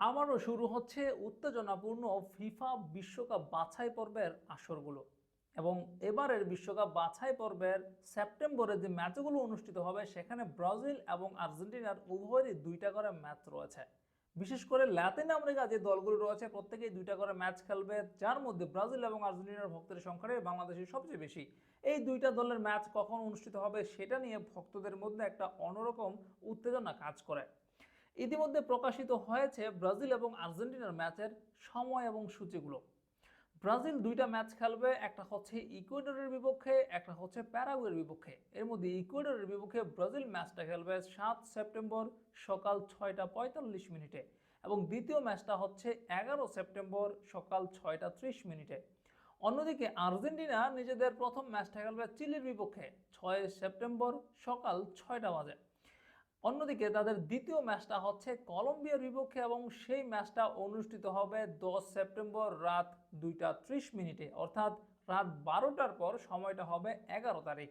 আবারও শুরু হচ্ছে উত্তেজনাপূর্ণ ফিফা বিশ্বকাপ বাছাই পর্বের আসরগুলো। এবং এবারের বিশ্বকাপ বাছাই পর্বের সেপ্টেম্বরে যে ম্যাচগুলো অনুষ্ঠিত হবে, সেখানে ব্রাজিল এবং আর্জেন্টিনার উভয়েরই দুইটা করে ম্যাচ রয়েছে। বিশেষ করে ল্যাতিন আমেরিকা যে দলগুলো রয়েছে, প্রত্যেকেই দুইটা করে ম্যাচ খেলবে, যার মধ্যে ব্রাজিল এবং আর্জেন্টিনার ভক্তের সংখ্যাটাই বাংলাদেশের সবচেয়ে বেশি। এই দুইটা দলের ম্যাচ কখন অনুষ্ঠিত হবে, সেটা নিয়ে ভক্তদের মধ্যে একটা অন্যরকম উত্তেজনা কাজ করে। ইতিমধ্যে প্রকাশিত হয়েছে ব্রাজিল এবং আর্জেন্টিনার ম্যাচের সময় এবং সূচিগুলো। ব্রাজিল দুইটা ম্যাচ খেলবে, একটা হচ্ছে ইকুয়েডরের বিপক্ষে, একটা হচ্ছে প্যারাগুয়ের বিপক্ষে। এর মধ্যে ইকুয়েডরের বিপক্ষে ব্রাজিল ম্যাচটা খেলবে সাত সেপ্টেম্বর সকাল ছয়টা পঁয়তাল্লিশ মিনিটে এবং দ্বিতীয় ম্যাচটা হচ্ছে এগারো সেপ্টেম্বর সকাল ছয়টা ত্রিশ মিনিটে। অন্যদিকে আর্জেন্টিনা নিজেদের প্রথম ম্যাচটা খেলবে চিলির বিপক্ষে, ছয় সেপ্টেম্বর সকাল ছয়টা বাজে। অন্যদিকে তাদের দ্বিতীয় ম্যাচটা হচ্ছে কলম্বিয়ার বিপক্ষে এবং সেই ম্যাচটা অনুষ্ঠিত হবে দশ সেপ্টেম্বর রাত দুইটা ত্রিশ মিনিটে। অর্থাৎ রাত বারোটার পর সময়টা হবে এগারো তারিখ।